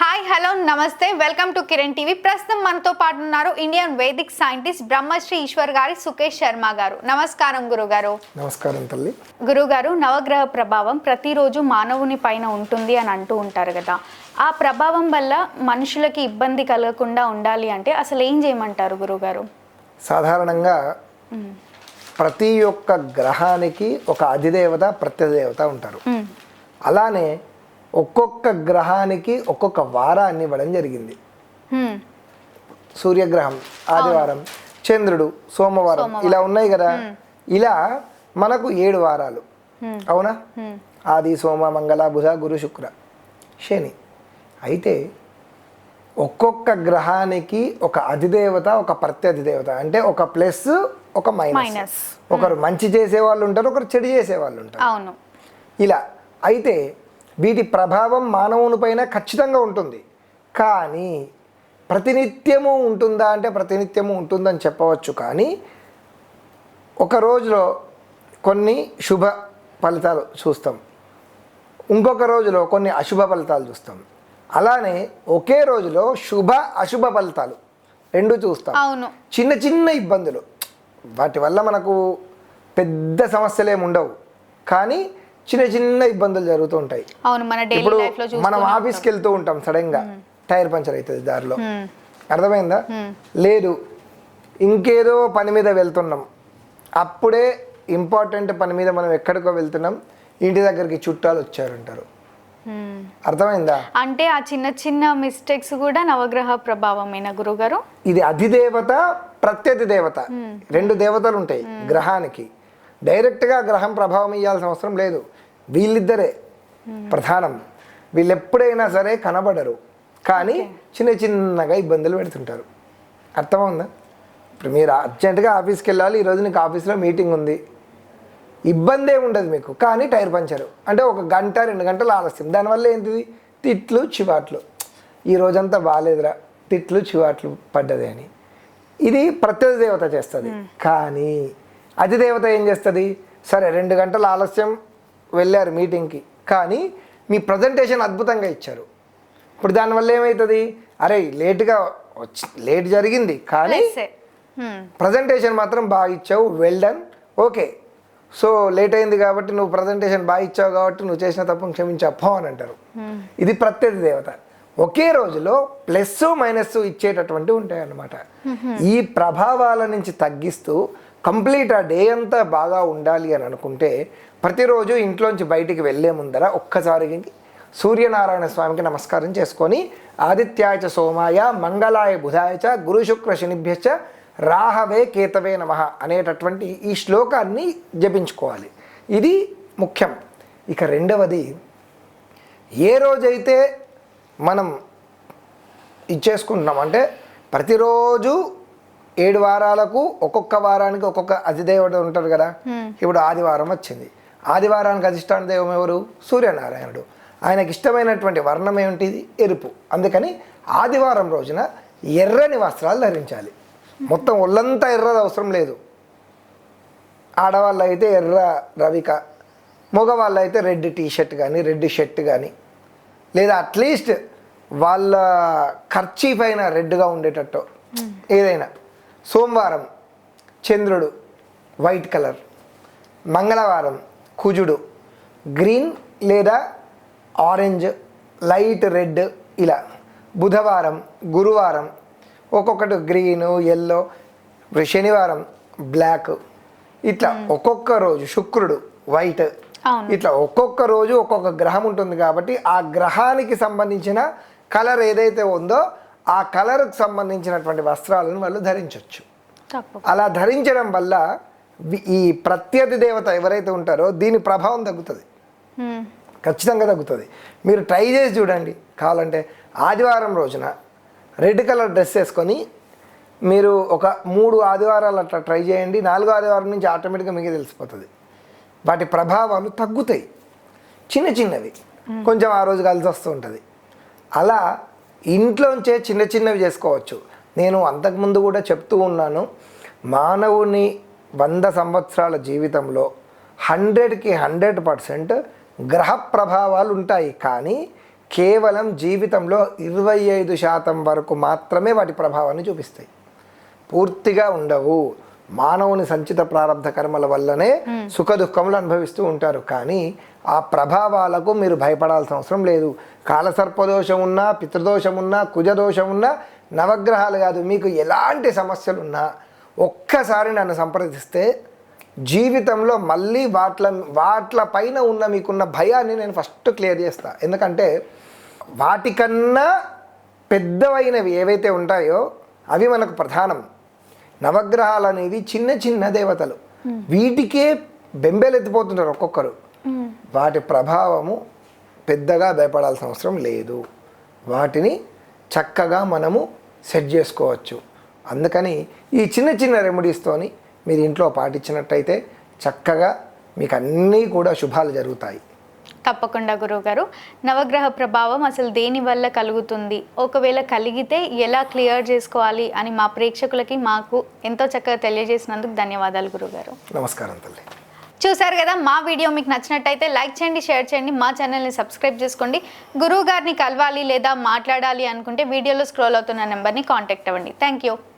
Hi hello నమస్తే. Welcome to Kiran TV ప్రస్తుతం మనతో పాటు ఉన్నారు Indian Vedic scientist Brahmasri Eshwar గారి సుకేష్ శర్మ గారు. నమస్కారం గురుగారు. నమస్కారం తల్లి. గురుగారు నవగ్రహ ప్రభావం ప్రతిరోజు మానవుని పైన ఉంటుంది అని అంటూ ఉంటారు కదా. ఆ ప్రభావం వల్ల మనుషులకి ఇబ్బంది కలగకుండా ఉండాలి అంటే అసలు ఏం చేయమంటారు గురుగారు? సాధారణంగా ప్రతి ఒక్క గ్రహానికి ఒక అధిదేవత ప్రత్యదేవత ఉంటారు. అలానే ఒక్కొక్క గ్రహానికి ఒక్కొక్క వారాన్ని ఇవ్వడం జరిగింది. సూర్యగ్రహం ఆదివారం చంద్రుడు సోమవారం ఇలా ఉన్నాయి కదా. ఇలా మనకు ఏడు వారాలు. అవునా? ఆది సోమ మంగళ బుధ గురు శుక్ర శని. అయితే ఒక్కొక్క గ్రహానికి ఒక అధిదేవత ఒక ప్రత్యధిదేవత అంటే ఒక ప్లస్ ఒక మైనస్. ఒకరు మంచి చేసే వాళ్ళు ఉంటారు ఒకరు చెడు చేసే వాళ్ళు ఉంటారు ఇలా అయితే వీటి ప్రభావం మానవుని పైన ఖచ్చితంగా ఉంటుంది. కానీ ప్రతినిత్యము ఉంటుందా అంటే ప్రతినిత్యము ఉంటుందని చెప్పవచ్చు. కానీ ఒక రోజులో కొన్ని శుభ ఫలితాలు చూస్తాం. ఇంకొక రోజులో కొన్ని అశుభ ఫలితాలు చూస్తాం. అలానే ఒకే రోజులో శుభ అశుభ ఫలితాలు రెండు చూస్తాం. అవును. చిన్న చిన్న ఇబ్బందులు. వాటి వల్ల మనకు పెద్ద సమస్యలు ఏమి ఉండవు. కానీ చిన్న చిన్న ఇబ్బందులు జరుగుతూ ఉంటాయి. అవును మన డైలీ ఇప్పుడు లైఫ్లో మనం చూస్తూ ఆఫీస్కి వెళ్తూ ఉంటాం సడన్గా టైర్ పంచర్ అవుతుంది దారిలో. అర్థమైందా? లేదు. ఇంకేదో పని మీద వెళ్తున్నాం. అప్పుడే ఇంపార్టెంట్ పని మీద మనం ఎక్కడికో వెళ్తున్నాం. ఇంటి దగ్గరికి చుట్టాలు వచ్చారంటారు. అర్థమైందా? అంటే ఆ చిన్న చిన్న మిస్టేక్స్ కూడా నవగ్రహ ప్రభావమేనా గురుగారు? ఇది అధిదేవత ప్రత్యధి దేవత. రెండు దేవతలు ఉంటాయి గ్రహానికి. డైరెక్ట్గా గ్రహం ప్రభావం ఇవ్వాల్సిన అవసరం లేదు. వీళ్ళిద్దరే. ప్రధానం. వీళ్ళు ఎప్పుడైనా సరే కనబడరు. కానీ చిన్న చిన్నగా ఇబ్బందులు పెడుతుంటారు. అర్థమవుందా? ఇప్పుడు మీరు అర్జెంటుగా ఆఫీస్కి వెళ్ళాలి ఈరోజు నీకు ఆఫీస్లో మీటింగ్ ఉంది. ఇబ్బంది ఏమి ఉండదు మీకు. కానీ టైర్ పంచరు. అంటే ఒక గంట రెండు గంటలు ఆలస్యం. దానివల్ల ఏంటిది? తిట్లు చివాట్లు. ఈ రోజంతా బాగాలేదురా తిట్లు చివాట్లు పడ్డది అని. ఇది ప్రత్యర్థి దేవత చేస్తుంది. కానీ అధిదేవత ఏం చేస్తుంది? సరే రెండు గంటల ఆలస్యం. వెళ్ళారు మీటింగ్కి. కానీ మీ ప్రజెంటేషన్ అద్భుతంగా ఇచ్చారు. ఇప్పుడు దానివల్ల ఏమవుతుంది అరే లేట్గా వచ్చి లేట్ జరిగింది. కానీ. హ్మ్. ప్రజెంటేషన్ మాత్రం బాగా ఇచ్చావు. Well done okay so late అయింది కాబట్టి నువ్వు ప్రజెంటేషన్ బాగా ఇచ్చావు కాబట్టి నువ్వు చేసిన తప్పును క్షమించప్పో అని అంటారు. ఇది ప్రత్యర్థి దేవత. ఒకే రోజులో ప్లస్ మైనస్ ఇచ్చేటటువంటి ఉంటాయి అన్నమాట ఈ ప్రభావాల నుంచి తగ్గిస్తూ కంప్లీట్ ఆ డే అంతా బాగా ఉండాలి అని అనుకుంటే ప్రతిరోజు ఇంట్లోంచి బయటికి వెళ్ళే ముందర ఒక్కసారి సూర్యనారాయణ స్వామికి నమస్కారం చేసుకొని ఆదిత్యాయ చ సోమాయ మంగళాయ బుధాయ చ గురుశుక్ర శనిభ్యచ రాహవే కేతవే నమ అనేటటువంటి ఈ శ్లోకాన్ని జపించుకోవాలి. ఇది ముఖ్యం. ఇక రెండవది ఏ రోజైతే మనం ఇచ్చేసుకుంటున్నాం అంటే ప్రతిరోజు ఏడు వారాలకు ఒక్కొక్క వారానికి ఒక్కొక్క అధిదేవత ఉంటారు కదా. ఇప్పుడు ఆదివారం వచ్చింది. ఆదివారానికి అధిష్టాన దైవం ఎవరు? సూర్యనారాయణుడు. ఆయనకి ఇష్టమైనటువంటి వర్ణం ఏమిటిది ఎరుపు. అందుకని ఆదివారం రోజున ఎర్రని వస్త్రాలు ధరించాలి. మొత్తం ఒళ్ళంతా ఎర్రది అవసరం లేదు. ఆడవాళ్ళు అయితే ఎర్ర రవిక మగవాళ్ళు అయితే రెడ్ టీ షర్ట్ కానీ రెడ్ షర్ట్ కానీ లేదా అట్లీస్ట్ వాళ్ళ ఖర్చీఫ్ అయినా రెడ్గా ఉండేటట్టు ఏదైనా. సోమవారం చంద్రుడు వైట్ కలర్ మంగళవారం కుజుడు గ్రీన్ లేదా ఆరెంజ్ లైట్ రెడ్ ఇలా. బుధవారం గురువారం ఒక్కొక్కటి గ్రీను ఎల్లో శనివారం బ్లాక్. ఇట్లా ఒక్కొక్క రోజు శుక్రుడు వైట్. ఇట్లా ఒక్కొక్క రోజు ఒక్కొక్క గ్రహం ఉంటుంది కాబట్టి ఆ గ్రహానికి సంబంధించిన కలర్ ఏదైతే ఉందో ఆ కలర్కి సంబంధించినటువంటి వస్త్రాలను వాళ్ళు ధరించవచ్చు అలా ధరించడం వల్ల ఈ ప్రత్యర్థి దేవత ఎవరైతే ఉంటారో దీని ప్రభావం తగ్గుతుంది. ఖచ్చితంగా తగ్గుతుంది. మీరు ట్రై చేసి చూడండి. కావాలంటే ఆదివారం రోజున రెడ్ కలర్ డ్రెస్ వేసుకొని మీరు ఒక మూడు ఆదివారాలు అట్లా ట్రై చేయండి. నాలుగో ఆదివారం నుంచి ఆటోమేటిక్గా మీకు తెలిసిపోతుంది. వాటి ప్రభావాలు తగ్గుతాయి. చిన్న చిన్నవి. కొంచెం ఆ రోజు కలిసి వస్తూ ఉంటుంది. అలా ఇంట్లోంచే చిన్న చిన్నవి చేసుకోవచ్చు. నేను అంతకుముందు కూడా చెప్తూ ఉన్నాను మానవుని వంద సంవత్సరాల జీవితంలో హండ్రెడ్కి హండ్రెడ్ పర్సెంట్ గ్రహ ప్రభావాలు ఉంటాయి కానీ కేవలం జీవితంలో ఇరవై ఐదు శాతం వరకు మాత్రమే వాటి ప్రభావాన్ని చూపిస్తాయి. పూర్తిగా ఉండవు. మానవుని సంచిత ప్రారంభ కర్మల వల్లనే సుఖ దుఃఖములు అనుభవిస్తూ ఉంటారు. కానీ ఆ ప్రభావాలకు మీరు భయపడాల్సిన అవసరం లేదు. కాలసర్పదోషం ఉన్నా పితృదోషం ఉన్నా కుజదోషం ఉన్నా నవగ్రహాలు కాదు. మీకు ఎలాంటి సమస్యలు ఉన్నా ఒక్కసారి నన్ను సంప్రదిస్తే జీవితంలో మళ్ళీ వాట్ల వాట్ల పైన ఉన్న మీకున్న భయాన్ని నేను ఫస్ట్ క్లియర్ చేస్తా. ఎందుకంటే వాటికన్నా పెద్దవైనవి ఏవైతే ఉంటాయో అవి మనకు ప్రధానం. నవగ్రహాలు అనేవి చిన్న చిన్న దేవతలు. వీటికే బెంబేలెత్తిపోతుంటారు ఒక్కొక్కరు. వాటి ప్రభావము పెద్దగా భయపడాల్సిన అవసరం లేదు. వాటిని చక్కగా మనము సెట్ చేసుకోవచ్చు. అందుకని ఈ చిన్న చిన్న రెమెడీస్తోని మీరు ఇంట్లో పాటించినట్టయితే చక్కగా మీకు అన్నీ కూడా శుభాలు జరుగుతాయి. తప్పకుండా గురువుగారు. నవగ్రహ ప్రభావం అసలు దేని వల్ల కలుగుతుంది? ఒకవేళ కలిగితే ఎలా క్లియర్ చేసుకోవాలి అని మా ప్రేక్షకులకి మాకు ఎంతో చక్కగా తెలియజేసినందుకు ధన్యవాదాలు గురువుగారు. నమస్కారం తల్లి. చూసారు కదా మా వీడియో మీకు నచ్చినట్టయితే లైక్ చేయండి షేర్ చేయండి మా ఛానల్ని సబ్స్క్రైబ్ చేసుకోండి. గురువు గారిని కలవాలి లేదా మాట్లాడాలి అనుకుంటే వీడియోలో స్క్రోల్ అవుతున్న నెంబర్ని కాంటాక్ట్ అవ్వండి. Thank you.